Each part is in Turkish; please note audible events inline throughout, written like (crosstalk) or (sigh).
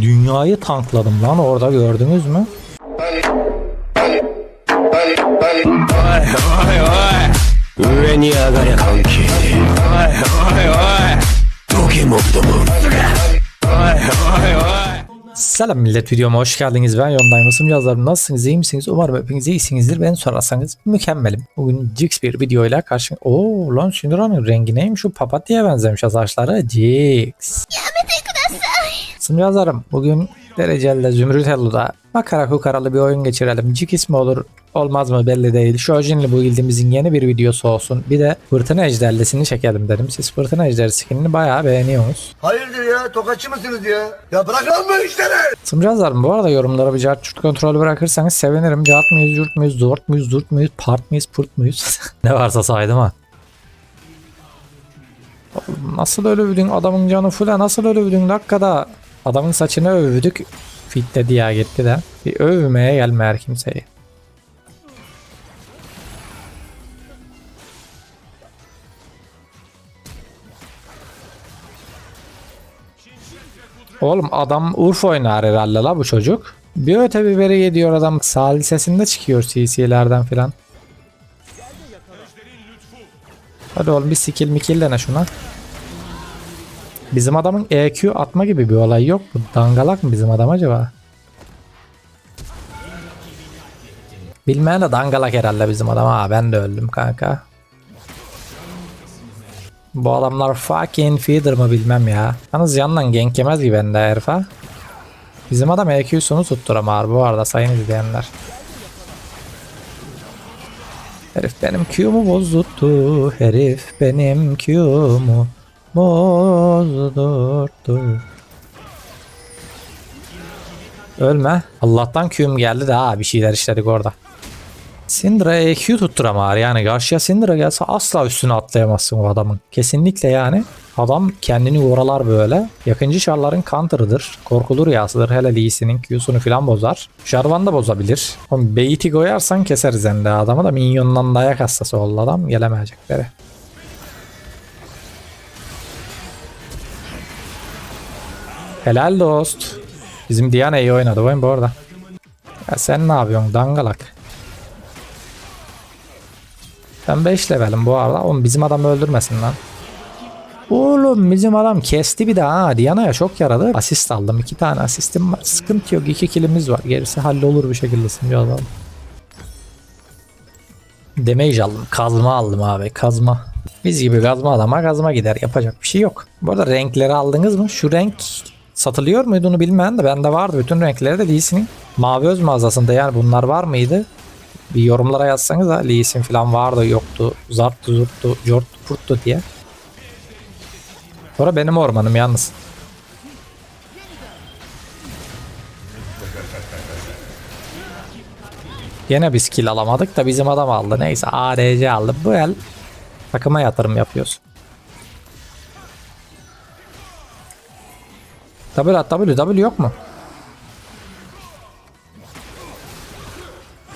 Dünyayı tankladım lan orada gördünüz mü? Selam millet videoma hoş geldiniz. Ben Yonday Mısım yazarım. Nasılsınız? iyi misiniz? Umarım hepiniz iyisinizdir. Ben sorarsanız mükemmelim. Bugün Jix bir videoyla karşı... Oo lan Syndra'nın rengi neymiş? Şu papatya'ya benzemiş saçları. Jix. Mısım yazarım. Bugün dereceli Zümrüt Hello'da makara kukaralı bir oyun geçirelim. Jix ismi olur olmaz mı belli değil. Shojin'li bu ildimizin yeni bir videosu olsun. Bir de fırtına ejderlisini çekelim dedim. Siz fırtına ejderi skinini bayağı beğeniyorsunuz. Hayırdır ya? Tokatçı mısınız ya? Ya bırakın bu işleri! Sımcazlarım bu arada yorumlara bir cart çurt kontrolü bırakırsanız sevinirim. Cart mıyız, curt muyuz, zort muyuz, zurt muyuz, part mıyız, purt muyuz? (laughs) ne varsa saydım ha. Oğlum Nasıl övdün adamın canı full nasıl övdün dakikada adamın saçını övdük fit dedi ya de bir övmeye gelme her kimseyi. Oğlum adam Urf oynar herhalde la bu çocuk. Bir öte biberi gidiyor adam. Sağ lisesinde çıkıyor CC'lerden filan. Hadi oğlum bir skill mikil dene şuna. Bizim adamın EQ atma gibi bir olay yok mu? Dangalak mı bizim adam acaba? Bilmeyen de dangalak herhalde bizim adam. Ha ben de öldüm kanka. Bu adamlar fucking feeder mı bilmem ya. Yalnız yandan gank yemez gibi bende herif ha. Bizim adam EQ'sunu tutturamar bu arada sayın izleyenler. Herif benim Q'mu bozdu. Herif benim Q'mu bozdurdu. Ölme. Allah'tan Q'm geldi de bir şeyler işledik orada. Syndra EQ tutturamar yani karşıya Syndra gelse asla üstüne atlayamazsın o adamın. Kesinlikle yani adam kendini oralar böyle. Yakıncı şarların counter'ıdır. Korkulu rüyasıdır. Hele Lee Sin'in Q'sunu falan bozar. Jarvan da bozabilir. Oğlum Bait'i koyarsan keseriz ende adamı da minyondan dayak hastası oldu adam gelemeyecekleri. Helal dost. Bizim Diana iyi oynadı oyun bu arada. Ya sen ne yapıyorsun dangalak? Ben 5 levelim bu arada. Oğlum bizim adam öldürmesin lan. Oğlum bizim adam kesti bir daha. Ha. Diana'ya çok yaradı. Asist aldım. iki tane asistim var. Sıkıntı yok. iki kilimiz var. Gerisi hallolur bir şekilde şimdi adam. Damage aldım. Kazma aldım abi. Kazma. Biz gibi kazma adama kazma gider. Yapacak bir şey yok. Bu arada renkleri aldınız mı? Şu renk satılıyor muydu onu bilmeyen de bende vardı. Bütün renkleri de Lee'sinin mavi öz mağazasında yani bunlar var mıydı? Bir yorumlara yazsanız da Lee Sin falan vardı yoktu. Zarttı zurttu corttu purttu diye. Sonra benim ormanım yalnız. Yine biz kill alamadık da bizim adam aldı. Neyse ADC aldı. Bu el takıma yatırım yapıyoruz. W at W W yok mu?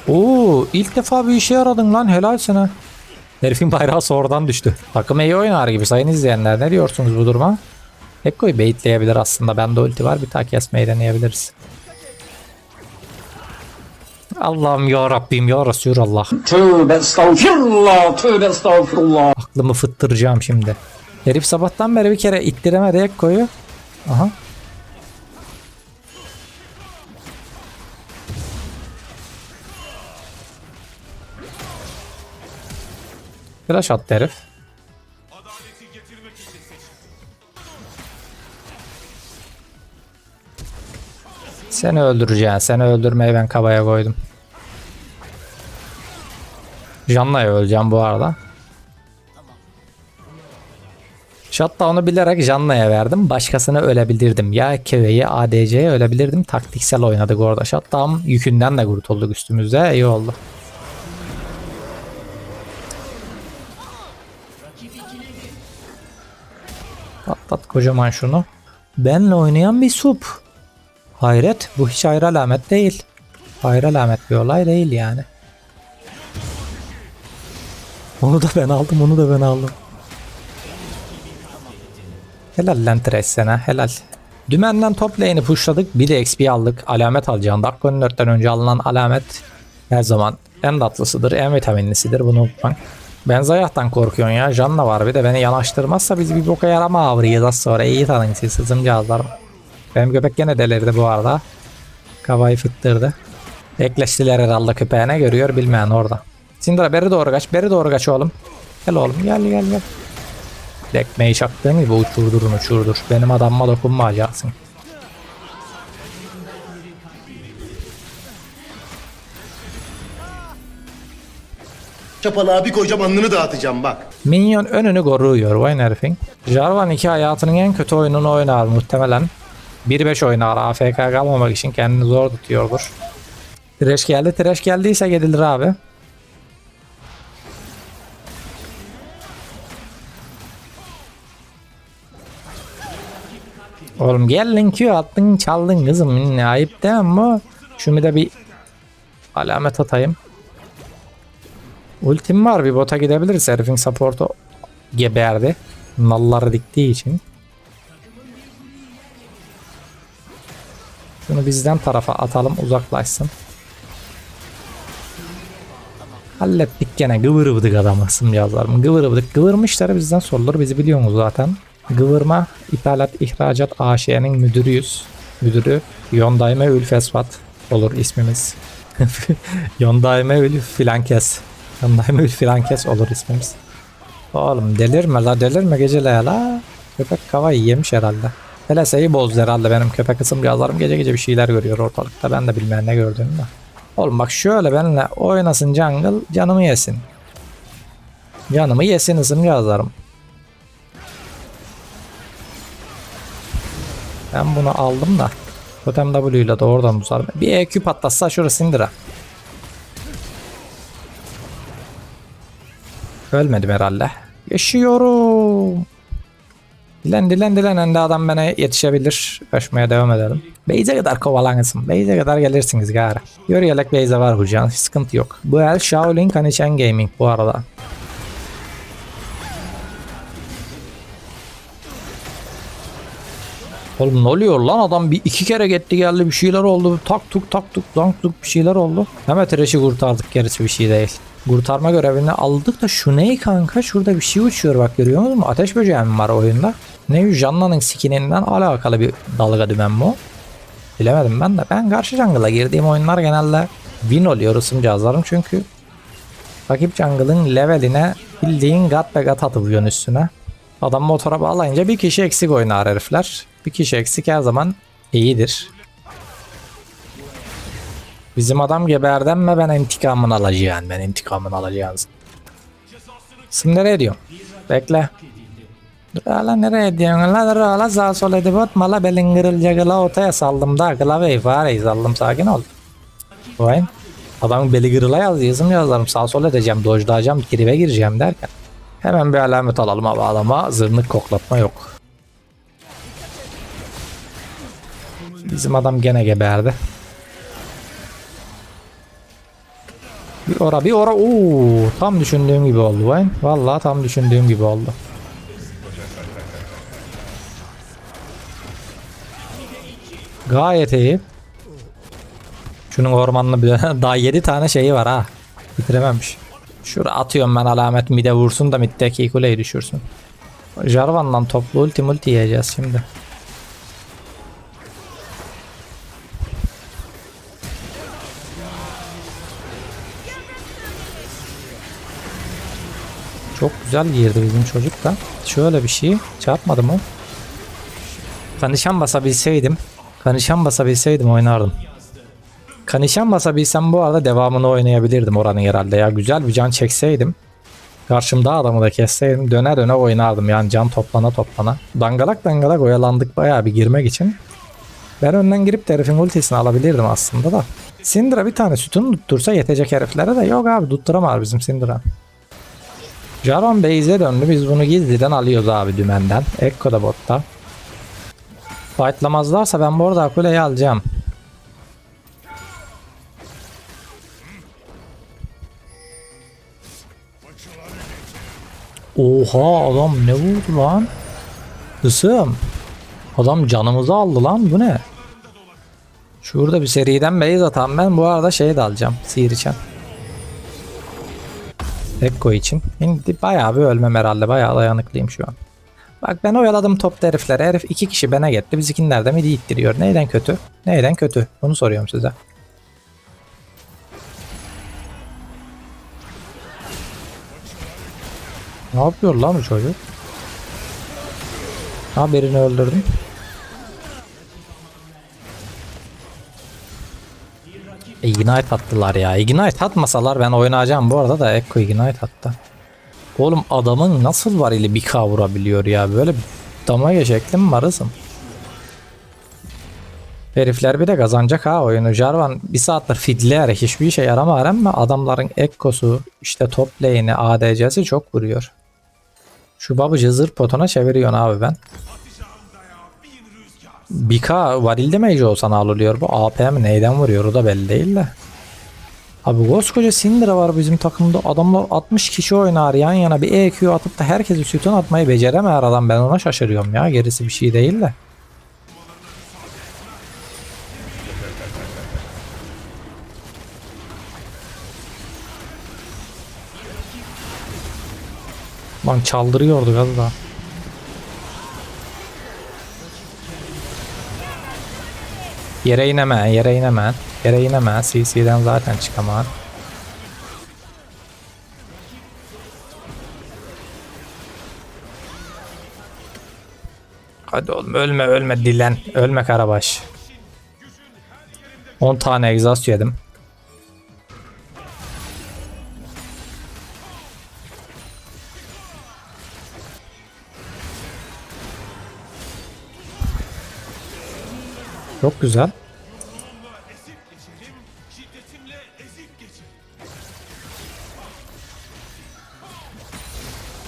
Oo, ilk defa bir işe yaradın lan helal sana. Herifin bayrağı sonradan düştü. Takım iyi oynar gibi sayın izleyenler. Ne diyorsunuz bu duruma? Ekko'yu baitleyebilir aslında. Bende ulti var. Bir daha kesmeyi deneyebiliriz. Allah'ım ya Rabbim ya Resulallah. Tövbe estağfirullah, tövbe estağfirullah. Aklımı fıttıracağım şimdi. Herif sabahtan beri bir kere ittiremedi Ekko'yu. Aha. Flash attı herif. Seni öldüreceğim. Seni öldürmeyi ben kabaya koydum. Janna'ya öleceğim bu arada. Shutdown'u bilerek Janna'ya verdim. Başkasına ölebilirdim. Ya Keve'yi ADC'ye ölebilirdim. Taktiksel oynadık orada. Shutdown yükünden de kurtulduk üstümüzde. İyi oldu. Patlat kocaman şunu. Benle oynayan bir sup. Hayret bu hiç ayrı alamet değil. Ayrı alamet bir olay değil yani. Onu da ben aldım onu da ben aldım. Helal lan Thresh sana helal. Dümenden top lane'i pushladık. Bir de XP aldık. Alamet alacağım. Dakika 14'ten önce alınan alamet her zaman en tatlısıdır, en vitaminlisidir. Bunu unutmayın. Ben Zayah'tan korkuyorsun ya. Janna var bir de beni yanaştırmazsa biz bir boka yarama avırıyız az sonra. İyi tanın siz sızımcağızlarım. Benim köpek gene delirdi bu arada. Kafayı fıttırdı. Ekleştiler herhalde köpeğine görüyor bilmeyen orada. Sindira beri doğru kaç, beri doğru kaç oğlum. Gel oğlum gel gel gel. Dekmeyi çaktığım gibi uçurdurun uçurdur. Benim adamıma dokunmayacaksın. Çapalığa bir koyacağım alnını dağıtacağım bak. Minyon önünü koruyor Wayne herifin. Jarvan 2 hayatının en kötü oyununu oynar muhtemelen. 1-5 oynar AFK kalmamak için kendini zor tutuyordur. Trash geldi. Trash geldiyse gelilir abi. Oğlum geldin Q attın çaldın kızım. Ne ayıp değil mi? Şunu da bir alamet atayım. Ultim var bir bota gidebiliriz. Herifin support'u geberdi. Nalları diktiği için. Şunu bizden tarafa atalım uzaklaşsın. Hallettik gene gıvırıvdık adamı sımcağızlarım. Gıvırıvdık. Gıvırmışlar bizden sorulur bizi biliyorsunuz zaten. Gıvırma ithalat ihracat AŞ'nin müdürüyüz. Müdürü Yondaime Ülfesfat olur ismimiz. (laughs) Yondaime Ül Filankes. Yondaime Ül Filankes olur ismimiz. Oğlum delirme la delirme gecele la. Köpek kafayı yemiş herhalde. Hele bozdu herhalde benim köpek ısımcağızlarım gece gece bir şeyler görüyor ortalıkta. Ben de bilmeyen ne gördüğümü de. Oğlum bak şöyle benimle oynasın jungle canımı yesin. Canımı yesin ısımcağızlarım. Ben bunu aldım da. Totem W ile de oradan uzarım. Bir EQ patlatsa şurası indira. Ölmedim herhalde. Yaşıyorum. Dilen dilen dilen ende adam bana yetişebilir. Kaçmaya devam edelim. Beyze kadar kovalanırsın. Beyze kadar gelirsiniz gari. Yörüyelek Beyze var hocam. Hiç sıkıntı yok. Bu el Shaolin Kanichan Gaming bu arada. Oğlum ne oluyor lan adam bir iki kere gitti geldi bir şeyler oldu tak tuk tak tuk dank tuk bir şeyler oldu. Hemen Thresh'i kurtardık gerisi bir şey değil. Kurtarma görevini aldık da şu ne kanka şurada bir şey uçuyor bak görüyor musun? Ateş böceği mi var oyunda? Ne Janna'nın skininden alakalı bir dalga dümen bu. Bilemedim ben de. Ben karşı jungle'a girdiğim oyunlar genelde win oluyor ısımcağızlarım çünkü rakip jungle'ın leveline bildiğin gat ve gat atılıyorsun üstüne. Adam motora bağlayınca bir kişi eksik oynar herifler. Bir kişi eksik her zaman iyidir. Bizim adam geberden mi ben intikamını alacağım. Ben intikamını alacağım. Sim nereye diyorsun? Bekle. Dur hala nereye diyorsun? La dur hala sağ sol edip atma la belin kırılacak la ortaya saldım da klavyeyi fareyi saldım sakin ol. Vay. Adamın beli kırıla yazdım yazarım sağ sol edeceğim dojlayacağım tribe gireceğim derken. Hemen bir alamet alalım abi adama zırnık koklatma yok. Bizim adam gene geberdi. Bir ora bir ora ooo tam düşündüğüm gibi oldu Vayne. Vallahi tam düşündüğüm gibi oldu. Gayet iyi. Şunun ormanlı bir (laughs) daha 7 tane şeyi var ha. Bitirememiş. Şura atıyorum ben alamet mide vursun da middeki kuleyi düşürsün. Jarvan'dan toplu ulti multi yiyeceğiz şimdi. Çok güzel girdi bizim çocuk da. Şöyle bir şey çarpmadı mı? Kanişan basabilseydim. Kanişan basabilseydim oynardım. Kanişan basabilsem bu arada devamını oynayabilirdim oranın herhalde ya. Güzel bir can çekseydim. Karşımda adamı da kesseydim döne döne oynardım yani can toplana toplana. Dangalak dangalak oyalandık bayağı bir girmek için. Ben önden girip de herifin ultisini alabilirdim aslında da. Syndra bir tane sütunu tuttursa yetecek heriflere de yok abi tutturamaz bizim Syndra. Jarvan base'e döndü biz bunu gizliden alıyoruz abi dümenden. Ekko da botta. Fightlamazlarsa ben bu arada kuleyi alacağım. Oha adam ne vurdu lan? Kısım. Adam canımızı aldı lan bu ne? Şurada bir seriden base atan ben bu arada şey de alacağım. Sihir için. Ekko için. Şimdi bayağı bir ölmem herhalde. Bayağı dayanıklıyım şu an. Bak ben oyaladım top herifleri. Herif iki kişi bana gitti. Bizimkiler de midi ittiriyor. Neyden kötü? Neyden kötü? Bunu soruyorum size. Ne yapıyor lan bu çocuk? Ha birini öldürdüm. Ignite attılar ya. Ignite atmasalar ben oynayacağım bu arada da Ekko Ignite attı. Oğlum adamın nasıl var ili bir K vurabiliyor ya. Böyle damage şekli mi varızım? Herifler bir de kazanacak ha oyunu. Jarvan bir saattir fidleyerek hiçbir işe yaramar ama adamların Ekko'su işte top lane'i ADC'si çok vuruyor. Şu babıcı zırh potuna çeviriyorsun abi ben. Bika varilde mage olsa ne oluyor bu? AP mi neyden vuruyor o da belli değil de. Abi koskoca Syndra var bizim takımda. Adamlar 60 kişi oynar yan yana bir EQ atıp da herkesi sütun atmayı beceremeyer adam. Ben ona şaşırıyorum ya. Gerisi bir şey değil de. Lan çaldırıyorduk az daha. Yere ineme, yere ineme. Yere ineme. CC'den zaten çıkamam. Hadi oğlum ölme ölme dilen. Ölme Karabaş. 10 tane egzast yedim. Çok güzel.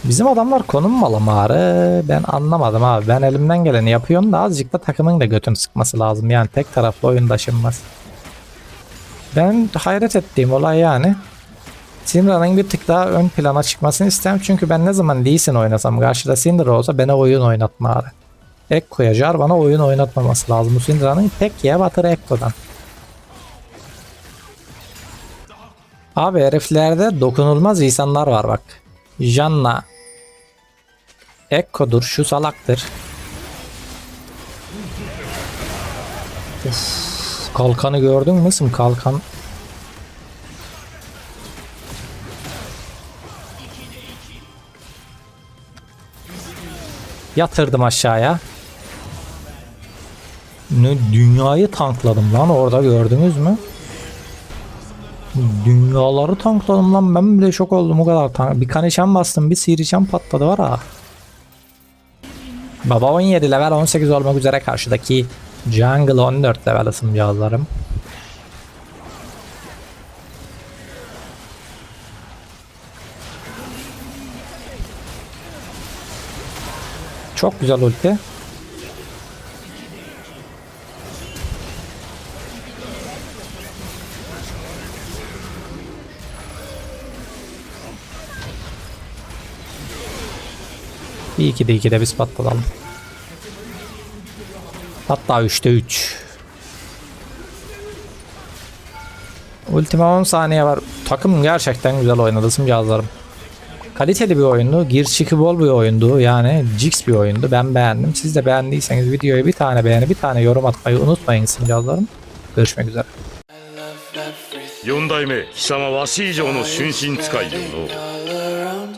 Bizim adamlar konum alamarı? Ben anlamadım abi. Ben elimden geleni yapıyorum da azıcık da takımın da götünü sıkması lazım. Yani tek taraflı oyun taşınmaz. Ben hayret ettiğim olay yani. Syndra'nın bir tık daha ön plana çıkmasını istem. Çünkü ben ne zaman Lee Sin oynasam karşıda Syndra olsa bana oyun oynatma abi. Ekko'ya Jarvan'a oyun oynatmaması lazım. Bu Syndra'nın tek ye batırı Ekko'dan. Abi heriflerde dokunulmaz insanlar var bak. Janna Ekko'dur şu salaktır. Kalkanı gördün mü? Kalkan? Yatırdım aşağıya. Dünyayı tankladım lan orada gördünüz mü? Dünyaları tankladım lan ben bile şok oldum o kadar tank. Bir kanişan bastım bir sihirişan patladı var ha. Baba 17 level 18 olmak üzere karşıdaki Jungle 14 level ısım cihazlarım. Çok güzel ulti. Bir iki de iki de biz patlatalım. Hatta 3'te 3. Ultima 10 saniye var. Takım gerçekten güzel oynadı cihazlarım. Kaliteli bir oyundu. Gir çıkı bol bir oyundu. Yani Jix bir oyundu. Ben beğendim. Siz de beğendiyseniz videoya bir tane beğeni bir tane yorum atmayı unutmayın cihazlarım. Görüşmek üzere. 四代目貴様わし以上の春心使いよの all around